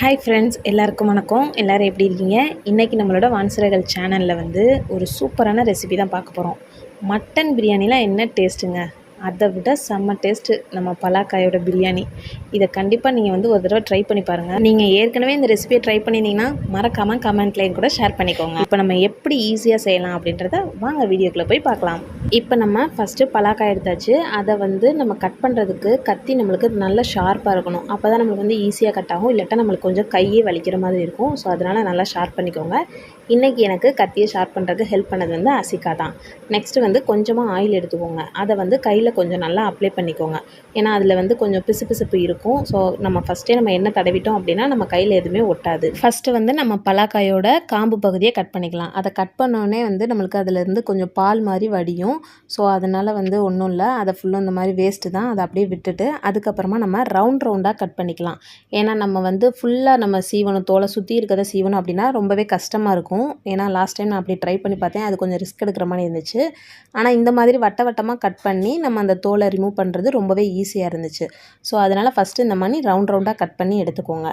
Hi friends எல்லாருக்கும் வணக்கம். எல்லோரும் எப்படி இருக்கீங்க? இன்றைக்கி நம்மளோட வான்சரகள் சேனலில் வந்து ஒரு சூப்பரான ரெசிபி தான் பார்க்க போகிறோம் மட்டன் பிரியாணிலாம் என்ன டேஸ்ட்டுங்க அதை விட செம்ம டேஸ்ட்டு நம்ம பலாக்காயோட பிரியாணி. இதை கண்டிப்பாக நீங்கள் வந்து ஒரு தடவை ட்ரை பண்ணி பாருங்கள் நீங்கள் ஏற்கனவே இந்த ரெசிபியை ட்ரை பண்ணியிருந்தீங்கன்னா மறக்காமல் கமெண்ட்லேயும் கூட ஷேர் பண்ணிக்கோங்க. இப்போ நம்ம எப்படி ஈஸியாக செய்யலாம் அப்படின்றத வாங்க வீடியோக்குள்ளே போய் பார்க்கலாம். இப்போ நம்ம ஃபஸ்ட்டு பலாக்காய் எடுத்தாச்சு. அதை வந்து நம்ம கட் பண்ணுறதுக்கு கத்தி நம்மளுக்கு நல்லா ஷார்ப்பாக இருக்கணும். அப்போ தான் நம்மளுக்கு வந்து ஈஸியாக கட் ஆகும். இல்லாட்டா நம்மளுக்கு கொஞ்சம் கையே வலிக்கிற மாதிரி இருக்கும். ஸோ அதனால் நல்லா ஷார்ப் பண்ணிக்கோங்க. இன்றைக்கி எனக்கு கத்தியை ஷார்ப் பண்ணுறதுக்கு ஹெல்ப் பண்ணது வந்து அசிக்கா தான். நெக்ஸ்ட்டு வந்து கொஞ்சமாக ஆயில் எடுத்துக்கோங்க. அதை வந்து கையில் கொஞ்சம் நல்லா அப்ளை பண்ணிக்கோங்க. ஏன்னா அதில் வந்து கொஞ்சம் பிசு பிசுப்பு இருக்கும். ஸோ நம்ம ஃபஸ்ட்டே நம்ம எண்ணெய் தடவிட்டோம் அப்படின்னா நம்ம கையில் எதுவுமே ஒட்டாது. ஃபஸ்ட்டு வந்து நம்ம பலாக்காயோட காம்பு பகுதியை கட் பண்ணிக்கலாம். அதை கட் பண்ணோடனே வந்து நம்மளுக்கு அதிலேருந்து கொஞ்சம் பால் மாதிரி வடியும். ஸோ அதனால் வந்து ஒன்றும் இல்லை. அதை ஃபுல்லும் இந்த மாதிரி வேஸ்ட்டு தான். அதை அப்படியே விட்டுட்டு அதுக்கப்புறமா நம்ம ரவுண்ட் ரவுண்டாக கட் பண்ணிக்கலாம். ஏன்னா நம்ம வந்து ஃபுல்லாக நம்ம சீவனம் தோலை சுற்றி இருக்கிறத சீவனம் அப்படின்னா ரொம்பவே கஷ்டமாக இருக்கும். ஏன்னா லாஸ்ட் டைம் நான் அப்படி ட்ரை பண்ணி பார்த்தேன். அது கொஞ்சம் ரிஸ்க் எடுக்கிற மாதிரி இருந்துச்சு. ஆனால் இந்த மாதிரி வட்ட வட்டமாக கட் பண்ணி நம்ம அந்த தோலை ரிமூவ் பண்ணுறது ரொம்பவே ஈஸியாக இருந்துச்சு. ஸோ அதனால் ஃபஸ்ட்டு இந்த மாதிரி ரவுண்ட் ரவுண்டாக கட் பண்ணி எடுத்துக்கோங்க.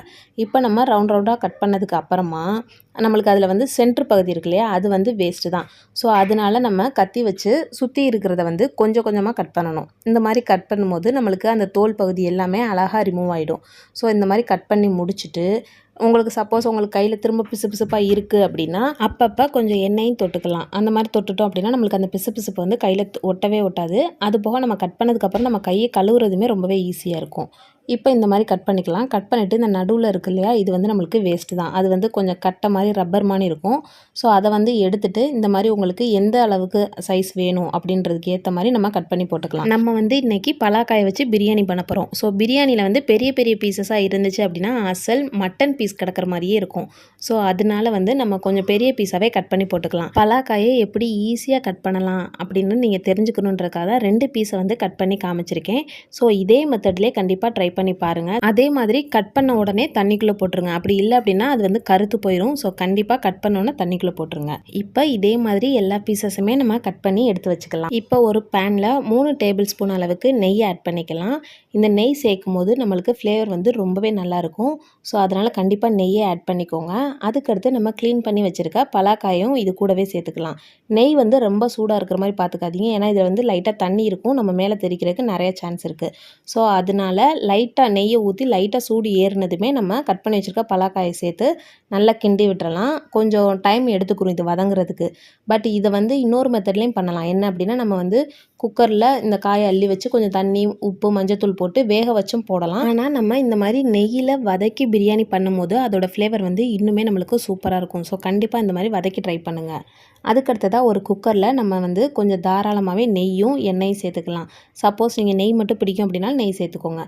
இப்போ நம்ம ரவுண்ட் ரவுண்டாக கட் பண்ணதுக்கு அப்புறமா நம்மளுக்கு அதில் வந்து சென்ட்ரு பகுதி இருக்கு இல்லையா? அது வந்து வேஸ்ட்டு தான். ஸோ அதனால் நம்ம கத்தி வச்சு சுற்றி இருக்கிறத வந்து கொஞ்சம் கொஞ்சமாக கட் பண்ணணும். இந்த மாதிரி கட் பண்ணும்போது நம்மளுக்கு அந்த தோல் பகுதி எல்லாமே அழகாக ரிமூவ் ஆகிடும் ஸோ இந்த மாதிரி கட் பண்ணி முடிச்சுட்டு உங்களுக்கு சப்போஸ் உங்களுக்கு கையில் திரும்ப பிசு பிசுப்பாக இருக்குது அப்படின்னா அப்பப்போ கொஞ்சம் எண்ணெயும் தொட்டுக்கலாம். அந்த மாதிரி தொட்டுட்டோம் அப்படின்னா நம்மளுக்கு அந்த பிசு பிசுப்பு வந்து கையில் ஒட்டவே ஒட்டாது. அது போக நம்ம கட் பண்ணதுக்கப்புறம் நம்ம கையை கழுவுறதுமே ரொம்பவே ஈஸியாக இருக்கும். இப்போ இந்த மாதிரி கட் பண்ணிக்கலாம். கட் பண்ணிவிட்டு இந்த நடுவில் இருக்கு இல்லையா இது வந்து நம்மளுக்கு வேஸ்ட்டு தான். அது வந்து கொஞ்சம் கட்டை மாதிரி ரப்பர் மாதிரி இருக்கும். ஸோ அதை வந்து எடுத்துகிட்டு இந்த மாதிரி உங்களுக்கு எந்த அளவுக்கு சைஸ் வேணும் அப்படின்றதுக்கு ஏற்ற மாதிரி நம்ம கட் பண்ணி போட்டுக்கலாம். நம்ம வந்து இன்றைக்கி பலாக்காயை வச்சு பிரியாணி பண்ண போகிறோம் ஸோ பிரியாணியில் வந்து பெரிய பெரிய பீசஸாக இருந்துச்சு அப்படின்னா அசல் மட்டன் பீஸ் கிடக்கிற மாதிரியே இருக்கும். ஸோ அதனால வந்து நம்ம கொஞ்சம் பெரிய பீஸாகவே கட் பண்ணி போட்டுக்கலாம். பலாக்காயை எப்படி ஈஸியாக கட் பண்ணலாம் அப்படின்னு நீங்கள் தெரிஞ்சுக்கணுன்றக்காக ரெண்டு பீஸை வந்து கட் பண்ணி காமிச்சிருக்கேன். ஸோ இதே மெத்தட்லேயே கண்டிப்பாக ட்ரை பண்ணி பாருங்கள் அதே மாதிரி கட் பண்ண உடனே தண்ணிக்குள்ளே போட்டுருங்க. அப்படி இல்லை அப்படின்னா அது வந்து கருத்து போயிடும் ஸோ கண்டிப்பாக கட் பண்ணோன்னே தண்ணிக்குள்ளே போட்டுருங்க. இப்போ இதே மாதிரி எல்லா பீசஸுமே நம்ம கட் பண்ணி எடுத்து வச்சுக்கலாம். இப்போ ஒரு பேனில் மூணு டேபிள் ஸ்பூன் அளவுக்கு நெய் ஆட் பண்ணிக்கலாம். இந்த நெய் சேர்க்கும் போது நம்மளுக்கு ஃப்ளேவர் வந்து ரொம்பவே நல்லாயிருக்கும் ஸோ அதனால் கண்டிப்பாக நெய்யை ஆட் பண்ணிக்கோங்க. அதுக்கடுத்து நம்ம க்ளீன் பண்ணி வச்சுருக்க பலாக்காயும் இது கூடவே சேர்த்துக்கலாம். நெய் வந்து ரொம்ப சூடாக இருக்கிற மாதிரி பார்த்துக்காதீங்க ஏன்னா இதில் வந்து லைட்டாக தண்ணி இருக்கும். நம்ம மேலே தெரிக்கிறதுக்கு நிறைய சான்ஸ் இருக்குது ஸோ அதனால லைட் லைட்டாக நெய்யை ஊற்றி லைட்டாக சூடு ஏறினதுமே நம்ம கட் பண்ணி வச்சுருக்க பலாக்காயை சேர்த்து நல்லா கிண்டி விட்டுறலாம். கொஞ்சம் டைம் எடுத்துக்கிறோம் இது வதங்குறதுக்கு. பட் இதை வந்து இன்னொரு மெத்தட்லேயும் பண்ணலாம். என்ன அப்படின்னா நம்ம வந்து குக்கரில் இந்த காயை அள்ளி வச்சு கொஞ்சம் தண்ணி உப்பு மஞ்சத்தூள் போட்டு வேக வச்சும் போடலாம். ஆனால் நம்ம இந்த மாதிரி நெய்யில் வதக்கி பிரியாணி பண்ணும்போது அதோடய ஃப்ளேவர் வந்து இன்னுமே நம்மளுக்கு சூப்பராக இருக்கும். ஸோ கண்டிப்பாக இந்த மாதிரி வதக்கி ட்ரை பண்ணுங்கள் அதுக்கடுத்ததாக ஒரு குக்கரில் நம்ம வந்து கொஞ்சம் தாராளமாகவே நெய்யும் எண்ணெயும் சேர்த்துக்கலாம். சப்போஸ் நீங்கள் நெய் மட்டும் பிடிக்கும் அப்படின்னா நெய் சேர்த்துக்கோங்க.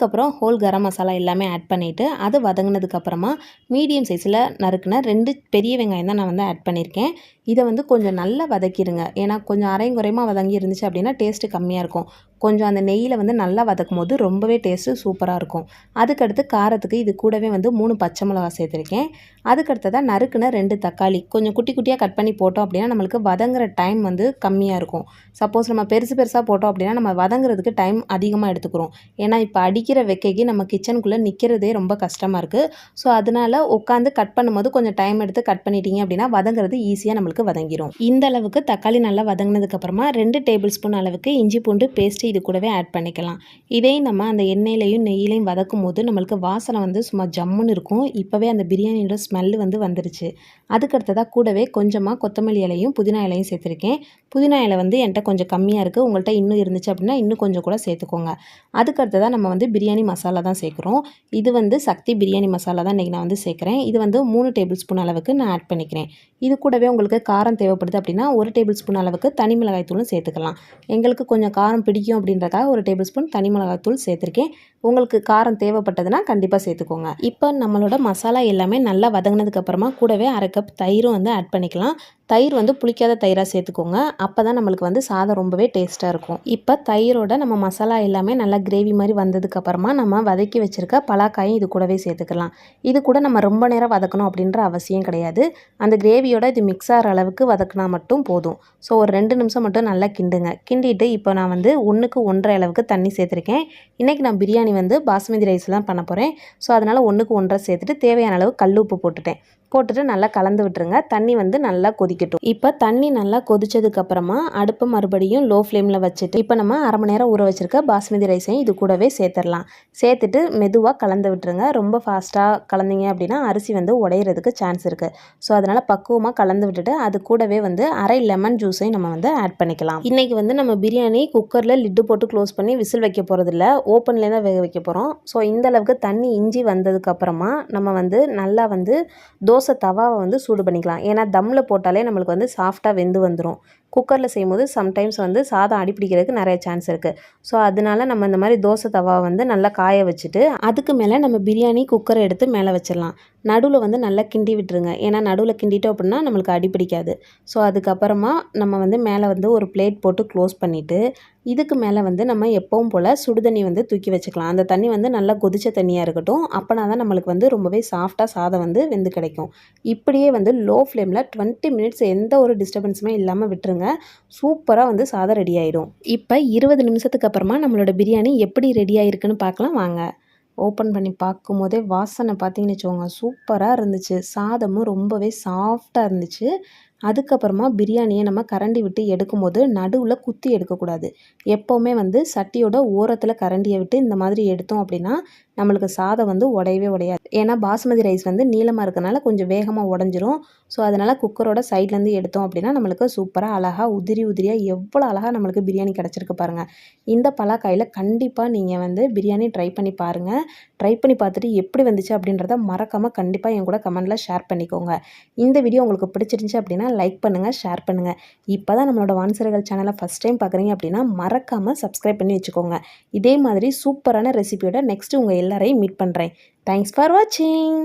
அதுக்கப்புறம் ஹோல் கரம் மசாலா எல்லாமே ஆட் பண்ணிவிட்டு அது வதங்கினதுக்கப்புறமா மீடியம் சைஸில் நறுக்குன ரெண்டு பெரிய வெங்காயம் தான் நான் வந்து ஆட் பண்ணியிருக்கேன் இதை வந்து கொஞ்சம் நல்லா வதக்கிடுங்க ஏன்னா கொஞ்சம் அரையும் குறையமாக வதங்கி இருந்துச்சு அப்படின்னா டேஸ்ட்டு கம்மியாக இருக்கும். கொஞ்சம் அந்த நெய்யில் வந்து நல்லா வதக்கும் போது ரொம்பவே டேஸ்ட்டு சூப்பராக இருக்கும். அதுக்கடுத்து காரத்துக்கு இது கூடவே வந்து மூணு பச்சை மிளகா சேர்த்துருக்கேன். அதுக்கடுத்ததாக நறுக்குன ரெண்டு தக்காளி. கொஞ்சம் குட்டி குட்டியாக கட் பண்ணி போட்டோம் அப்படின்னா நம்மளுக்கு வதங்குற டைம் வந்து கம்மியாக இருக்கும். சப்போஸ் நம்ம பெருசு பெருசாக போட்டோம் அப்படின்னா நம்ம வதங்குறதுக்கு டைம் அதிகமாக எடுத்துக்கிறோம். ஏன்னா இப்போ அடிக்கிற வெக்கைக்கு நம்ம கிச்சனுக்குள்ளே நிற்கிறதே ரொம்ப கஷ்டமாக இருக்குது ஸோ அதனால் உட்காந்து கட் பண்ணும்போது கொஞ்சம் டைம் எடுத்து கட் பண்ணிட்டீங்க அப்படின்னா வதங்குறது ஈஸியாக நம்மளுக்கு வதங்கிடும் இந்த அளவுக்கு தக்காளி நல்லா வதங்கினதுக்கப்புறமா ரெண்டு டேபிள் ஸ்பூன் அளவுக்கு இஞ்சி பூண்டு பேஸ்ட்டு இது கூடவே ஆட் பண்ணிக்கலாம். இதையும் நம்ம அந்த எண்ணெயிலையும் நெய்யிலையும் வதக்கும் போது நம்மளுக்கு வாசனை வந்து சும்மா ஜம்முன்னு இருக்கும். இப்போவே அந்த பிரியாணியோட ஸ்மெல்லு வந்து வந்துருச்சு. அதுக்கடுத்ததாக கூடவே கொஞ்சமாக கொத்தமல்லி இலையும் புதினா இலையும் சேர்த்துருக்கேன். புதினா இலை வந்து என்கிட்ட கொஞ்சம் கம்மியாக இருக்குது உங்கள்கிட்ட இன்னும் இருந்துச்சு அப்படின்னா இன்னும் கொஞ்சம் கூட சேர்த்துக்கோங்க. அதுக்கடுத்ததாக நம்ம வந்து பிரியாணி மசாலா தான் சேர்க்குறோம். இது வந்து சக்தி பிரியாணி மசாலா தான் இன்றைக்கி நான் வந்து சேர்க்குறேன். இது வந்து மூணு டேபிள் ஸ்பூன் அளவுக்கு நான் ஆட் பண்ணிக்கிறேன். இது கூடவே உங்களுக்கு காரம் தேவைப்படுது அப்படின்னா ஒரு டேபிள் ஸ்பூன் அளவுக்கு தனி மிளகாய் தூளும் சேர்த்துக்கலாம். எங்களுக்கு கொஞ்சம் காரம் பிடிக்கும் அப்படின்றக்காக ஒரு டேபிள் ஸ்பூன் தனி மிளகாத்தூள் சேர்த்துருக்கேன். உங்களுக்கு காரம் தேவைப்பட்டதுன்னா கண்டிப்பாக சேர்த்துக்கோங்க. இப்போ நம்மளோட மசாலா எல்லாமே நல்லா வதங்கினதுக்கப்புறமா கூடவே அரை கப் தயிரும் வந்து ஆட் பண்ணிக்கலாம். தயிர் வந்து புளிக்காத தயிராக சேர்த்துக்கோங்க. அப்போ தான் நம்மளுக்கு வந்து சாதம் ரொம்பவே டேஸ்ட்டாக இருக்கும். இப்போ தயிரோட நம்ம மசாலா எல்லாமே நல்லா கிரேவி மாதிரி வந்ததுக்கப்புறமா நம்ம வதக்கி வச்சுருக்க பலாக்காயும் இது கூடவே சேர்த்துக்கலாம். இது கூட நம்ம ரொம்ப நேரம் வதக்கணும் அப்படின்ற அவசியம் கிடையாது. அந்த கிரேவியோட இது மிக்ஸ் ஆகிற அளவுக்கு வதக்கினா மட்டும் போதும். ஸோ ஒரு ரெண்டு நிமிஷம் மட்டும் நல்லா கிண்டுங்க. கிண்டிட்டு இப்போ நான் வந்து ஒன்றுக்கு ஒன்றரை அளவுக்கு தண்ணி சேர்த்துருக்கேன். இன்றைக்கி நான் பிரியாணி வந்து பாஸ்மதி ரைஸ் தான் பண்ண போகிறேன் ஸோ அதனால் ஒன்றுக்கு ஒன்றரை சேர்த்துட்டு தேவையான அளவு கல் உப்பு போட்டுட்டேன். போட்டுட்டு நல்லா கலந்து விட்டுருங்க. தண்ணி வந்து நல்லா கொதிக்கட்டும். இப்போ தண்ணி நல்லா கொதிச்சதுக்கப்புறமா அடுப்பு மறுபடியும் லோ ஃப்ளேமில் வச்சுட்டு இப்போ நம்ம அரை மணி நேரம் ஊற வச்சுருக்க பாஸ்மதி ரைஸையும் இது கூடவே சேர்த்துடலாம். சேர்த்துட்டு மெதுவாக கலந்து விட்டுருங்க. ரொம்ப ஃபாஸ்ட்டாக கலந்தீங்க அப்படின்னா அரிசி வந்து உடையிறதுக்கு சான்ஸ் இருக்குது ஸோ அதனால் பக்குவமாக கலந்து விட்டுட்டு அது கூடவே வந்து அரை லெமன் ஜூஸையும் நம்ம வந்து ஆட் பண்ணிக்கலாம். இன்றைக்கி வந்து நம்ம பிரியாணி குக்கரில் லிட்டு போட்டு க்ளோஸ் பண்ணி விசில் வைக்க போகிறதில்ல ஓப்பன்லேயே தான் வேக வைக்க போகிறோம் ஸோ இந்த அளவுக்கு தண்ணி இஞ்சி வந்ததுக்கப்புறமா நம்ம வந்து நல்லா வந்து தோசை தோசை தவாவை வந்து சூடு பண்ணிக்கலாம். ஏன்னா தம்மில் போட்டாலே நம்மளுக்கு வந்து சாஃப்டாக வெந்து வந்துடும் குக்கரில் செய்யும்போது சம்டைம்ஸ் வந்து சாதம் அடிப்பிடிக்கிறதுக்கு நிறைய சான்ஸ் இருக்குது ஸோ அதனால நம்ம இந்த மாதிரி தோசை தவாவை வந்து நல்லா காய வச்சுட்டு அதுக்கு மேலே நம்ம பிரியாணி குக்கரை எடுத்து மேலே வச்சிடலாம். நடுவில் வந்து நல்லா கிண்டி விட்டுருங்க. ஏன்னா நடுவில் கிண்டிட்டோம் அப்படின்னா நம்மளுக்கு அடிப்பிடிக்காது ஸோ அதுக்கப்புறமா நம்ம வந்து மேலே வந்து ஒரு பிளேட் போட்டு க்ளோஸ் பண்ணிவிட்டு இதுக்கு மேலே வந்து நம்ம எப்பவும் போல் சுடு தண்ணி வந்து தூக்கி வச்சுக்கலாம். அந்த தண்ணி வந்து நல்லா கொதிச்ச தண்ணியாக இருக்கட்டும். அப்போனா தான் நம்மளுக்கு வந்து ரொம்பவே சாஃப்டாக சாதம் வந்து வெந்து கிடைக்கும். இப்படியே வந்து லோ ஃப்ளேமில் டுவெண்ட்டி மினிட்ஸ் எந்த ஒரு டிஸ்டர்பன்ஸுமே இல்லாமல் விட்டுருங்க. சூப்பராக வந்து சாதம் ரெடி ஆயிடும் இப்போ இருபது நிமிஷத்துக்கு அப்புறமா நம்மளோட பிரியாணி எப்படி ரெடி ஆயிருக்குன்னு பார்க்கலாம் வாங்க. ஓப்பன் பண்ணி பார்க்கும்போதே வாசனை பார்த்தீங்கன்னு வச்சுக்கோங்க. சூப்பராக இருந்துச்சு. சாதமும் ரொம்பவே சாஃப்டாக இருந்துச்சு. அதுக்கப்புறமா பிரியாணியை நம்ம கரண்டி விட்டு எடுக்கும்போது நடுவில் குத்தி எடுக்கக்கூடாது. எப்போவுமே வந்து சட்டியோட ஓரத்தில் கரண்டியை விட்டு இந்த மாதிரி எடுத்தோம் அப்படின்னா நம்மளுக்கு சாதம் வந்து உடையவே உடையாது. ஏன்னா பாஸ்மதி ரைஸ் வந்து நீளமாக இருக்கனால கொஞ்சம் வேகமாக உடஞ்சிரும். ஸோ அதனால் குக்கரோட சைட்லேருந்து எடுத்தோம் அப்படின்னா நம்மளுக்கு சூப்பராக அழகாக உதிரி உதிரியாக எவ்வளோ அழகாக நம்மளுக்கு பிரியாணி கிடச்சிருக்கு பாருங்கள் இந்த பலாக்காயில் கண்டிப்பாக நீங்கள் வந்து பிரியாணி ட்ரை பண்ணி பாருங்கள் ட்ரை பண்ணி பார்த்துட்டு எப்படி வந்துச்சு அப்படின்றத மறக்காமல் கண்டிப்பாக என் கூட கமெண்டில் ஷேர் பண்ணிக்கோங்க. இந்த வீடியோ உங்களுக்கு பிடிச்சிருந்துச்சி அப்படின்னா லைக் பண்ணுங்கள் ஷேர் பண்ணுங்கள் இப்போ தான் நம்மளோட வான்சர்கள் சேனலை ஃபஸ்ட் டைம் பார்க்குறீங்க அப்படின்னா மறக்காமல் சப்ஸ்கிரைப் பண்ணி வச்சுக்கோங்க. இதே மாதிரி சூப்பரான ரெசிபியோட நெக்ஸ்ட் உங்கள் எல்லாரையும் மீட் பண்ணுறேன் தேங்க்ஸ் ஃபார் வாட்சிங்